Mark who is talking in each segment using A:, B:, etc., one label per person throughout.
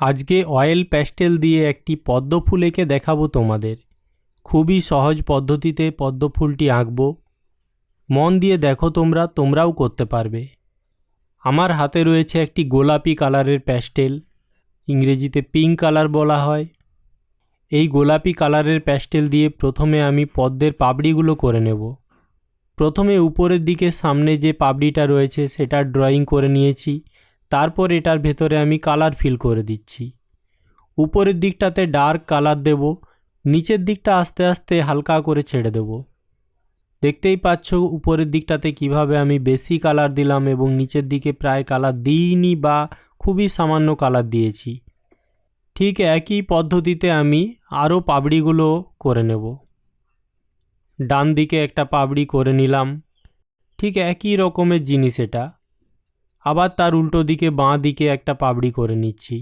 A: আজকে oil pastel দিয়ে একটি পদ্ম ফুল এঁকে দেখাবো তোমাদের। খুবই সহজ পদ্ধতিতে পদ্ম ফুলটি আঁকবো। মন দিয়ে দেখো তোমরা, তোমরাও করতে পারবে। আমার হাতে রয়েছে একটি গোলাপি কালারের প্যাস্টেল ইংরেজিতে পিঙ্ক কালার বলা হয়। এই গোলাপি কালারের প্যাস্টেল দিয়ে প্রথমে আমি পদ্মের পাপড়িগুলো করে নেব। প্রথমে উপরের দিকে সামনে যে পাপড়িটা রয়েছে, সেটা ড্রয়িং করে নিয়েছি। তারপর এটার ভেতরে আমি কালার ফিল করে দিচ্ছি। উপরের দিকটাতে ডার্ক কালার দেব, নিচের দিকটা আস্তে আস্তে হালকা করে ছেড়ে দেব। দেখতেই পাচ্ছ উপরের দিকটাতে কীভাবে আমি বেশি কালার দিলাম এবং নিচের দিকে প্রায় কালার দিইনি বা খুবই সামান্য কালার দিয়েছি। ঠিক একই পদ্ধতিতে আমি আরও পাবড়িগুলো করে নেব। ডান দিকে একটা পাবড়ি করে নিলাম। ঠিক একই রকমের জিনিস এটা। আবার তার উল্টো দিকে বাঁ দিকে একটা পাবড়ি করে নিচ্ছি।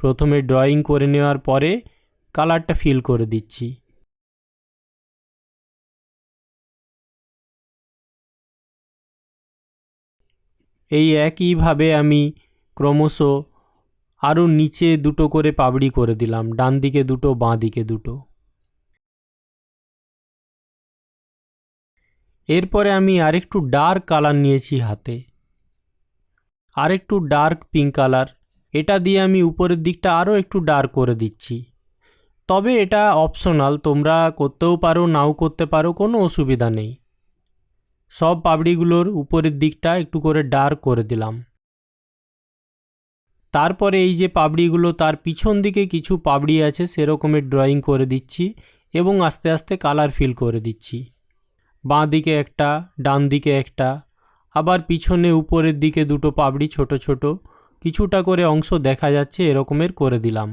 A: প্রথমে ড্রয়িং করে নেওয়ার পরে কালারটা ফিল করে দিচ্ছি। এই একইভাবে আমি ক্রমশ আরও নিচে দুটো করে পাবড়ি করে দিলাম, ডান দিকে দুটো, বাঁ দিকে দুটো। এরপরে আমি আরেকটু ডার্ক কালার নিয়েছি হাতে। আরেকটু ডার্ক পিঙ্ক কালার। এটা দিয়ে আমি উপরের দিকটা আরও একটু ডার্ক করে দিচ্ছি। তবে এটা অপশনাল, তোমরা করতেও পারো, নাও করতে পারো, কোনো অসুবিধা নেই। সব পাপড়িগুলোর উপরের দিকটা একটু করে ডার্ক করে দিলাম। তারপরে এই যে পাপড়িগুলো, তার পিছন দিকে কিছু পাবড়ি আছে, সেরকমের ড্রয়িং করে দিচ্ছি এবং আস্তে আস্তে কালার ফিল করে দিচ্ছি। বাঁ দিকে একটা, ডান দিকে একটা আবার পিছনে উপরের দিকে দুটো পাপড়ি ছোট ছোট, কিছুটা করে অংশ দেখা যাচ্ছে এরকমের করে দিলাম।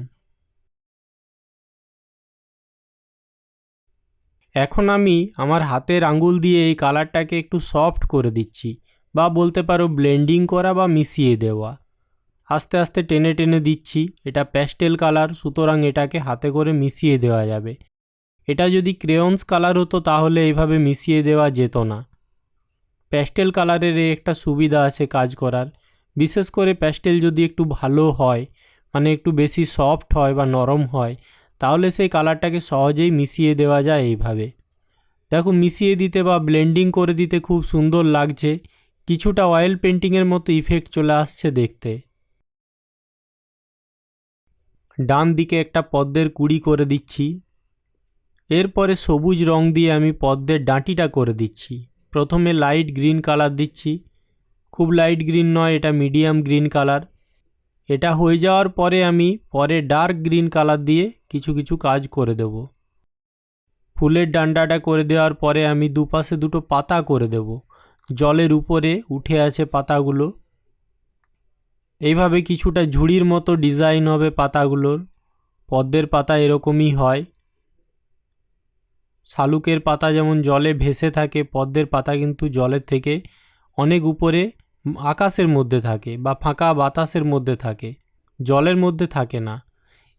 A: এখন আমি আমার হাতের আঙ্গুল দিয়ে এই কালারটাকে একটু সফট করে দিচ্ছি, বা বলতে পারো ব্লেন্ডিং করা বা মিশিয়ে দেওয়া। আস্তে আস্তে টেনে টেনে দিচ্ছি, এটা প্যাস্টেল কালার, সুতরাং এটাকে হাতে করে মিশিয়ে দেওয়া যাবে। এটা যদি ক্রেয়ন্স কালার হতো তাহলে এইভাবে মিশিয়ে দেওয়া যেত না। প্যাস্টেল কালারের একটা সুবিধা আছে কাজ করার। বিশেষ করে প্যাস্টেল যদি একটু ভালো হয় মানে একটু বেশি সফট হয় বা নরম হয়, তাহলে সেই কালারটাকে সহজেই মিশিয়ে দেওয়া যায় এইভাবে। দেখো, মিশিয়ে দিতে বা ব্লেন্ডিং করে দিতে খুব সুন্দর লাগছে। কিছুটা অয়েল পেন্টিংয়ের মতো ইফেক্ট চলে আসছে দেখতে। ডান দিকে একটা পদ্মের কুড়ি করে দিচ্ছি। এরপরে সবুজ রং দিয়ে আমি পদ্মের ডাঁটিটা করে দিচ্ছি। প্রথমে লাইট গ্রিন কালার দিচ্ছি। খুব লাইট গ্রিন নয়, এটা মিডিয়াম গ্রিন কালার এটা হয়ে যাওয়ার পরে আমি পরে ডার্ক গ্রিন কালার দিয়ে কিছু কিছু কাজ করে দেব। ফুলের ডান্ডাটা করে দেওয়ার পরে আমি দুপাশে দুটো পাতা করে দেব। জলের উপরে উঠে আছে পাতাগুলো। এইভাবে কিছুটা ঝুড়ির মতো ডিজাইন হবে পাতাগুলোর। পদ্মের পাতা এরকমই হয়। শালুকের পাতা যেমন জলে ভেসে থাকে, পদ্মের পাতা কিন্তু জলের থেকে অনেক উপরে আকাশের মধ্যে থাকে বা ফাঁকা বাতাসের মধ্যে থাকে, জলের মধ্যে থাকে না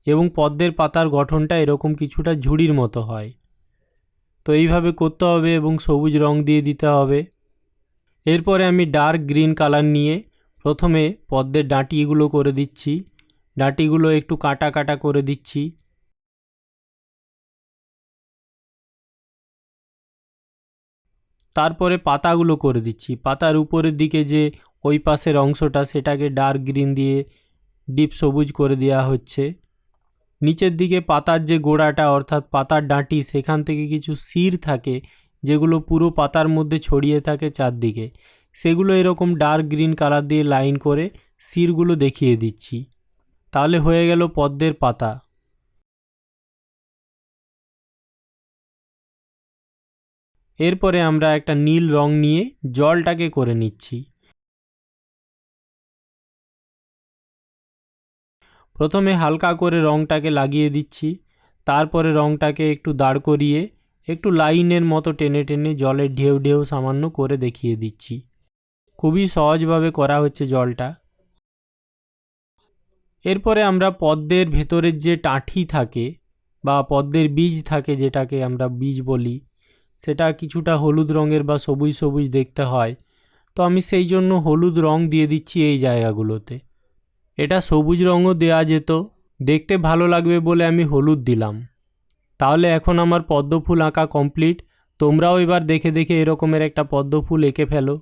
A: এবং পদ্মের পাতার গঠনটা এরকম কিছুটা ঝুড়ির মতো হয়। তো এইভাবে করতে হবে এবং সবুজ রং দিয়ে দিতে হবে। এরপরে আমি ডার্ক গ্রিন কালার নিয়ে প্রথমে পদ্মের ডাঁটিগুলো করে দিচ্ছি। ডাঁটিগুলো একটু কাটা কাটা করে দিচ্ছি। তারপরে পাতাগুলো করে দিচ্ছি। পাতার উপরের দিকে যে ওই পাশের অংশটা, সেটাকে ডার্ক গ্রিন দিয়ে ডিপ সবুজ করে দেওয়া হচ্ছে। নিচের দিকে পাতার যে গোড়াটা, অর্থাৎ পাতার ডাঁটি, সেখান থেকে কিছু শির থাকে, যেগুলো পুরো পাতার মধ্যে ছড়িয়ে থাকে চারদিকে। সেগুলো এরকম ডার্ক গ্রিন কালার দিয়ে লাইন করে শিরগুলো দেখিয়ে দিচ্ছি। তাহলে হয়ে গেল পদ্মের পাতা। এরপরে আমরা একটা নীল রং নিয়ে জলটাকে করে নিচ্ছি। প্রথমে হালকা করে রংটাকে লাগিয়ে দিচ্ছি, তারপরে রংটাকে একটু দাঁড় করিয়ে একটু লাইনের মতো টেনে টেনে জলের ঢেউ ঢেউ সামান্য করে দেখিয়ে দিচ্ছি। খুবই সহজভাবে করা হচ্ছে জলটা। এরপরে আমরা পদ্মের ভেতরের যে টাঠি থাকে বা পদ্মের বীজ থাকে যেটাকে আমরা বীজ বলি সেটা কিছুটা হলুদ রঙের বা সবুজ সবুজ দেখতে হয়। তো আমি সেই জন্য হলুদ রং দিয়ে দিচ্ছি এই জায়গাগুলোতে। এটা সবুজ রঙও দেওয়া যেত। দেখতে ভালো লাগবে বলে আমি হলুদ দিলাম। তাহলে এখন আমার পদ্ম ফুল আঁকা কমপ্লিট। তোমরাও এবার দেখে দেখে এরকমের একটা পদ্ম ফুল এঁকে ফেলো।